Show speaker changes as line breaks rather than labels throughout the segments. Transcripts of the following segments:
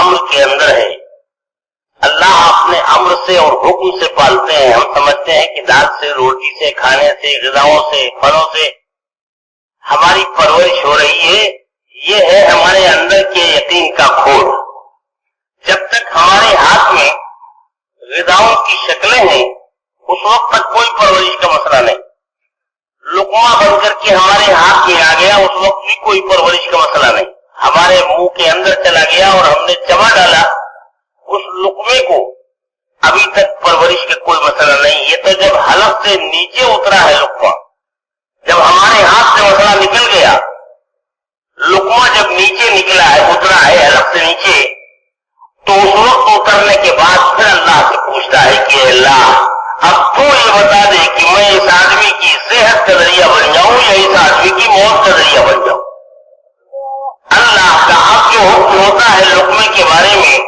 امر کے اندر ہے۔ اللہ اپنے امر سے اور حکم سے پالتے ہیں۔ ہم سمجھتے ہیں کہ دال سے، روٹی سے، کھانے سے، غذاؤں سے، پھلوں سے ہماری پرورش ہو رہی ہے۔ یہ ہے ہمارے اندر کے یقین کا کھوڑ جب تک ہمارے ہاتھ میں غذاؤں کی شکلیں ہیں، اس وقت تک کوئی پرورش کا مسئلہ نہیں۔ لکما بن کر کے ہمارے ہاتھ میں آ گیا اس وقت بھی کوئی پرورش کا مسئلہ نہیں۔ ہمارے منہ کے اندر چلا گیا اور ہم نے چبا ڈالا اس لقمے کو۔ ابھی تک پرورش کا کوئی مسئلہ نہیں۔ یہ تو جب حلف سے نیچے اترا ہے لکما جب ہمارے ہاتھ سے مسئلہ نکل گیا لکما جب نیچے نکلا ہے، اترا ہے حلف سے نیچے، تو اس وقت اترنے کے بعد پھر اللہ سے پوچھتا ہے کہ اللہ، اب تو یہ بتا دے کہ میں اس آدمی کی صحت کا ذریعہ بن جاؤں یا اس آدمی کی موت کا ذریعہ بن جاؤں؟ اللہ کا اب جو حکم ہوتا ہے لکمے کے بارے میں،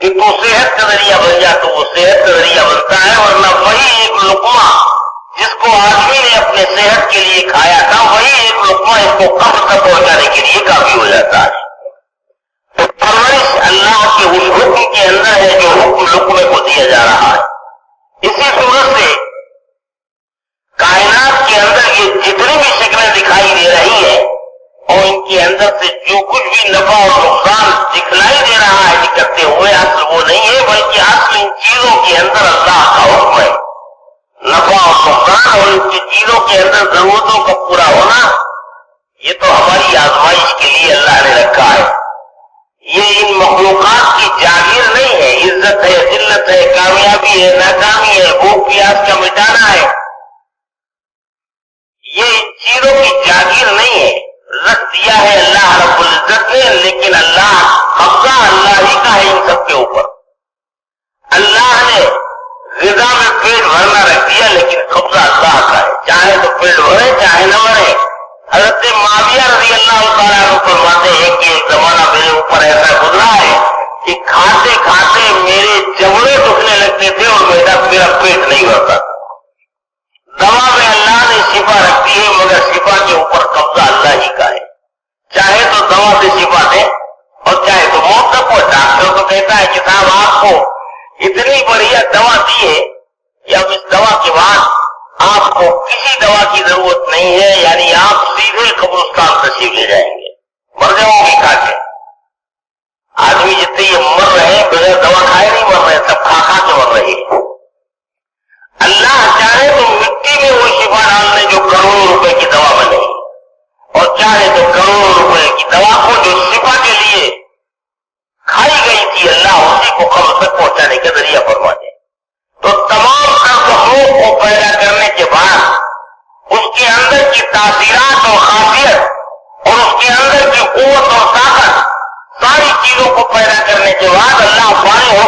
کہ تو صحت کا ذریعہ بن جا، تو وہ صحت کا ذریعہ بنتا ہے، ورنہ وہی ایک لکما جس کو آدمی نے اپنے صحت کے لیے کھایا تھا، وہی ایک لکما اس کو کم تک پہنچانے کے لیے کافی ہو جاتا ہے۔ پرورش اللہ کے اس حکم کے اندر ہے جو حکم لکمے کو دیا جا رہا ہے۔ اسی صورت سے کائنات کے اندر یہ جتنی بھی شکلیں دکھائی دے رہی ہیں اندر سے جو کچھ بھی نفع اور نقصان دکھلائی دے رہا ہے کہ کرتے ہوئے اصل وہ نہیں ہے، بلکہ اصل ان چیزوں کے اندر اللہ کا حکم ہے۔ نفع اور نقصان اور ان کی چیزوں کے اندر ضرورتوں کا پورا ہونا، یہ تو ہماری آزمائش کے لیے اللہ نے رکھا ہے۔ یہ ان مخلوقات کی جاگیر نہیں ہے، عزت ہے، ذلت ہے، کامیابی ہے، ناکامی ہے، بھوک، پیاس کا مٹانا ہے۔ یہ ان چیزوں کی جاگیر نہیں ہے۔ رکھ دیا ہے اللہ رب العزت نے، لیکن اللہ قبضہ اللہ ہی کا ہے ان سب کے اوپر۔ اللہ نے غذا میں پیٹ بھرنا رکھ دیا، لیکن قبضہ اللہ کا ہے۔ چاہے تو پیٹ بھرے، چاہے نہ بھرے۔ حضرت معاویہ رضی اللہ تعالیٰ فرماتے ہیں کہ ایک زمانہ میرے اوپر ایسا گزرا ہے کہ کھاتے کھاتے میرے جبڑے دکھنے لگتے تھے اور میرا میرا پیٹ نہیں بھرتا۔ دوا میں اللہ نے شفا رکھ دی ہے، مگر شفا کے اوپر چاہے تو دوا سے شفا دے اور چاہے تو موت تک وہ ڈاکٹر کو کہتا ہے کہ صاحب آپ کو اتنی بڑھیا دوا دی ہے کہ اب اس دوا کے بعد آپ کو کسی دوا کی ضرورت نہیں ہے یعنی آپ سیدھے قبرستان تشریف لے جائیں گے۔ مر جاؤں گی کھا کے۔ آدمی جتنے یہ مر رہے ہیں بغیر دوا کھائے نہیں مر رہے، سب کھا کھا کے مر رہے۔ ہیں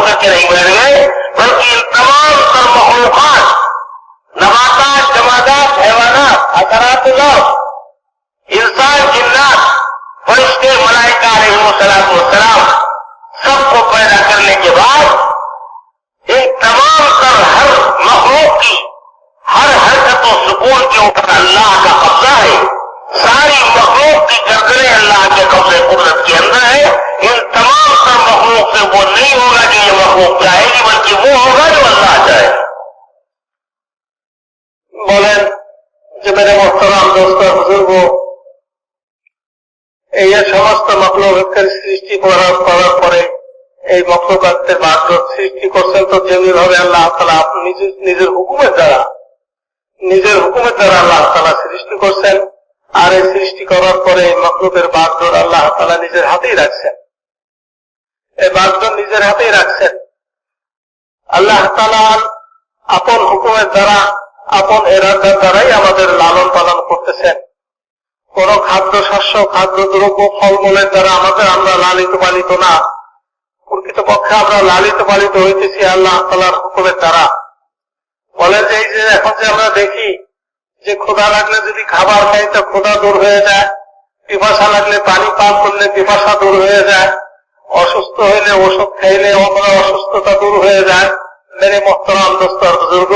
Abu Bakr and कि ये मखलूक चाहेगी बल्कि वो होगा जो अल्लाह चाहे
বলেন যে মেরে মোহতারাম দোস্ত বুজুর্গ এই যে সমস্ত মকলুকের সৃষ্টি করার করার পরে এই মকলুকাতের মাত্র সৃষ্টি করছেন তো যেমনি ভাবে আল্লাহ তালা আপনি নিজের নিজের হুকুমের দ্বারা নিজের হুকুমের দ্বারা আল্লাহ তালা সৃষ্টি করছেন আর এই সৃষ্টি করার পরে এই মকলুকের বাগদর আল্লাহ তালা নিজের হাতেই রাখছেন এই বাগদর নিজের হাতেই রাখছেন আল্লাহ আপন হুকুমের দ্বারা, আপন এরাদার দ্বারাই আমাদের লালন পালন করতেছেন। কোন খাদ্য শস্য, খাদ্য দ্রব্য, ফলমূলের দ্বারা আমাদের আমরা লালিত পালিত না। প্রকৃতপক্ষে আমরা লালিত পালিত হইতেছি আল্লাহ তালার হুকুমের দ্বারা। বলেন এই যে এখন যে আমরা দেখি যে ক্ষুধা লাগলে যদি খাবার খাই, তো ক্ষুধা দূর হয়ে যায়। পিপাসা লাগলে পানি পান করলে পিপাসা দূর হয়ে যায়। অসুস্থ হইলে ওষুধ খাইলে আমরা অসুস্থতা দূর হয়ে যায় মেরে মোহতরাম দোস্তর বুজুর্গ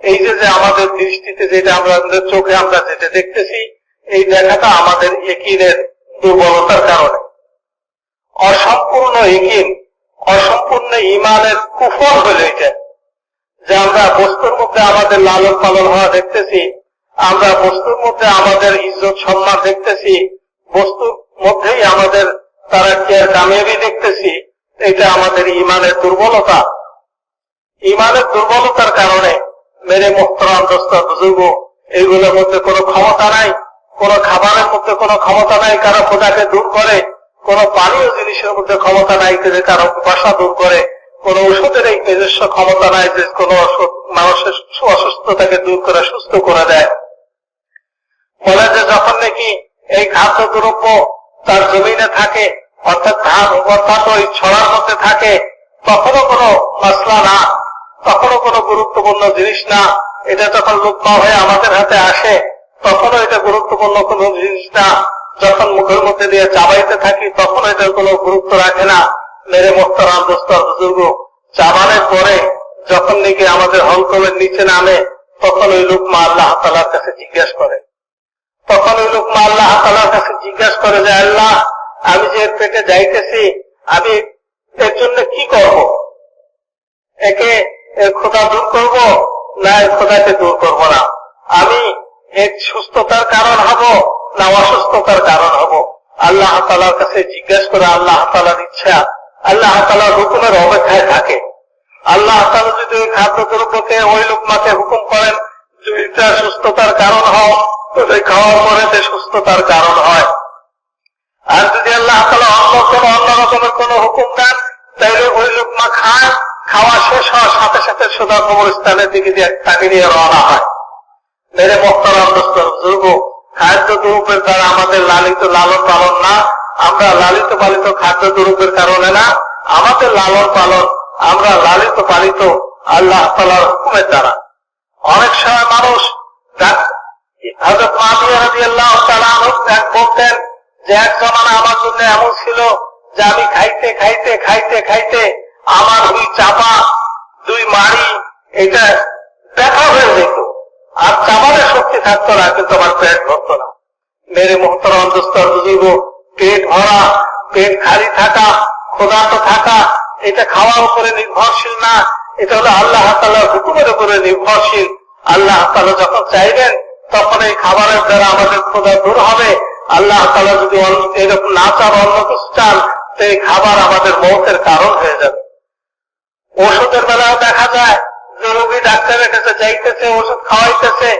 এই যে আমাদের দৃষ্টিতে যেটা আমরা চোখে আমরা যেটা দেখতেছি, এই দেখাটা আমাদের একিনের দুর্বলতার কারণে। অসম্পূর্ণ ইকিন অসম্পূর্ণ ইমানের কুফল হলে এটা। যে আমরা বস্তুর মধ্যে আমাদের লালন পালন হওয়া দেখতেছি, আমরা বস্তুর মধ্যে আমাদের ইজ্জত সম্মান দেখতেছি, বস্তুর মধ্যেই আমাদের তারা কি কামিয়াবি দেখতেছি? এটা আমাদের ইমানের দুর্বলতা। ইমানের দুর্বলতার কারণে মেরে মোহতরাম দোস্ত এইগুলোর মধ্যে কোনো ক্ষমতা নাই। কোন খাবারের মধ্যে কোনো ক্ষমতা নাই। কারও খোদাকে দূর করে, কোন পানীয় জিনিসের মধ্যে ক্ষমতা নাই যে কারও বাসা দূর করে, কোন ওষুধের এই নিজস্ব ক্ষমতা নাই যে কোন ওষুধ মানুষের অসুস্থতাকে দূর করে, সুস্থ করে দেয়। বলে যে যখন নাকি এই খাদ্য দ্রব্য তার জমিনে থাকে, অর্থাৎ ধান অর্থাৎ ওই ছড়ার মধ্যে থাকে, তখনও কোনো মশলা না, তখনও কোনো গুরুত্বপূর্ণ জিনিস না। এটা যখন লুপ্মা হয়ে আমাদের হাতে আসে, তখনও এটা গুরুত্বপূর্ণ কোনো জিনিস না। যখন মুখের মধ্যে দিয়ে চাবাইতে থাকি তখন এটার কোনো গুরুত্ব রাখে না। মেরে মোস্তরাম দোস্তর বুজুর্গ, চাবানের পরে যখন নাকি আমাদের হলকমের নিচে নামে, তখন ওই লোকমা আল্লাহ তালার কাছে জিজ্ঞাসা করে তখন ওই লোকমা আল্লাহ তালার কাছে জিজ্ঞাসা করে যে, আল্লাহ, আমি যে পেটে যাইতেছি, আমি এর জন্য কি করব? একে খোদা দূর করব না এর খোদাকে দূর করব না? আমি এর সুস্থতার কারণ হব না অসুস্থতার কারণ হব? আল্লাহ তালার কাছে জিজ্ঞাসা করে আল্লাহ তালার ইচ্ছা। আল্লাহ তালার হুকুমের অপেক্ষায় থাকে। আল্লাহ তালা যদি ওই খাদ্য দ্রব্যকে ওই লোকমাকে হুকুম করেন যদি এটা সুস্থতার কারণ হয় তো সেই খাওয়ার পরে সে সুস্থতার কারণ হয়। আর যদি আল্লাহ তালা অন্য কোনো অন্য রকমের কোন হুকুম দেন, তাহলে ওই লোকমা খায়, খাওয়া শেষ হওয়ার সাথে সাথে সোজা কবরস্থানের দিকে দিয়ে তাকে নিয়ে রওনা হয়। মেরে মক্তরাম দোস্তর বুজুর্গ খাদ্য দ্রব্যের দ্বারা আমাদের লালিত লালন পালন না, আমরা লালিত পালিত খাদ্য দ্রব্যের কারণে না, আমাদের লালন পালন আমরা লালিত পালিত আল্লাহ তালার হুকুমের দ্বারা। অনেক সময় মানুষ বলতেন যে, এক জমানা আমার জন্য এমন ছিল যে, আমি খাইতে খাইতে খাইতে খাইতে আমার দুই চাপা দুই মাড়ি এটা দেখা হয়ে যেত। আর চাবারের শক্তি থাকতো না, কিন্তু আমার পেট ভরতো না। মেরে মোহতর অন্তস্তর বুজুর্গ পেট ভরা, পেট খালি থাকা, ক্ষুধার্ত থাকা, এটা খাওয়ার উপরে নির্ভরশীল না। এটা হলো আল্লাহ তাল্লাহ হুকুমের উপরে নির্ভরশীল। আল্লাহ তালা যখন চাইবেন তখন এই খাবারের দ্বারা আমাদের ক্ষুধা দূর হবে। আল্লাহ তালা যদি এরকম না চান, অন্য কিছু চান এই খাবার আমাদের মৌতের কারণ হয়ে যাবে। ওষুধের বেলাও দেখা যায় রোগী ডাক্তারের কাছে যাইতেছে, ওষুধ খাওয়াইতেছে,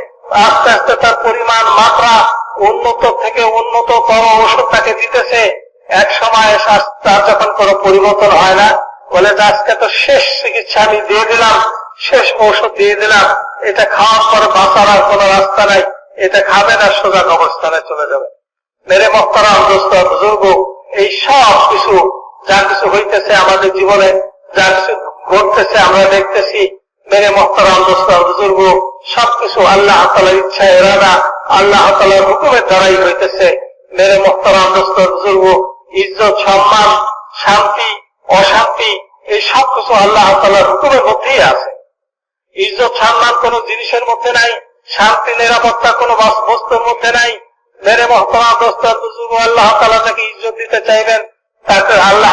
আস্তে আস্তে তার পরিমাণ, মাত্রা উন্নত থেকে উন্নততর ওষুধ তাকে দিতেছে। এক সময় তার যখন কোনো পরিবর্তন হয় না, বলে আজকে তো শেষ চিকিৎসা আমি দিয়ে দিলাম, শেষ ঔষধ দিয়ে দিলাম। এটা খাওয়ার পরে বাঁচার আর কোনো রাস্তা নাই, এটা খাবে না, সোজা অবস্থানে চলে যাবে। মেরে মক্তারাম দোস্ত বুজুর্গ, এই সব কিছু, যা কিছু হইতেছে আমাদের জীবনে, যা কিছু ঘটতেছে আমরা দেখতেছি, মেরে মক্তারাম দোস্ত বুজুর্গ, সবকিছু আল্লাহ তালার ইচ্ছা এরাদা, আল্লাহ তালার হুকুমের দ্বারাই হইতেছে। মেরে মক্তারাম দোস্ত বুজুর্গ, ইজ্জত, সম্মান, শান্তি, অশান্তি, এই সব কিছু আল্লাহ তালার হুকুমের মধ্যেই আছে। ইজ্জত সম্মান কোন জিনিসের মধ্যে নাই, শান্তি, নিরাপত্তা কোন বস্তুর মধ্যে নাই। মেরে মহতমা বুজুর্গ আল্লাহ তালা তাকে ইজ্জত দিতে চাইবেন তাকে আল্লাহ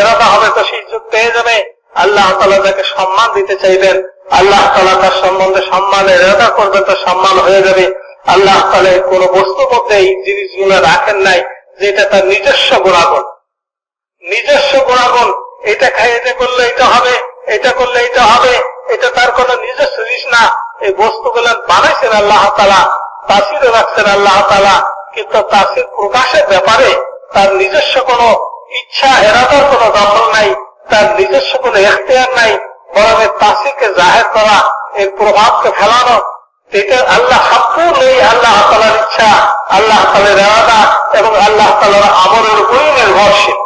এরাদা হবে, তো সে ইজ্জত পেয়ে যাবে। আল্লাহ তালা তাকে সম্মান দিতে চাইবেন, আল্লাহ তালা তার সম্বন্ধে সম্মানের এরাদা করবে, তো সম্মান হয়ে যাবে। আল্লাহ তালা কোন বস্তুর মধ্যে এই জিনিসগুলো রাখেন নাই, যেটা তার নিজস্ব গুণাগুণ। নিজস্ব গুণাগুণ, এটা খাই এটা করলে এটা হবে, এটা করলে এটা হবে। এটা তার কোন নিজস্ব জিনিস না। এই বস্তুগুলো বানাইছেন আল্লাহ তালা তাসিরও রাখছেন আল্লাহ তালা কিন্তু তাসির প্রকাশের ব্যাপারে তার নিজস্ব কোন ইচ্ছা, এরাদার কোন দখল নাই, তার নিজস্ব কোন এখতিয়ার নাই। বরং তাসিরকে জাহের করা এর প্রভাবকে ফেলানো, এটা আল্লাহ সম্পূর্ণ এই আল্লাহ তালার ইচ্ছা, আল্লাহ তালের এরাদা এবং আল্লাহ তালার আমলের উপরই নির্ভরশীল।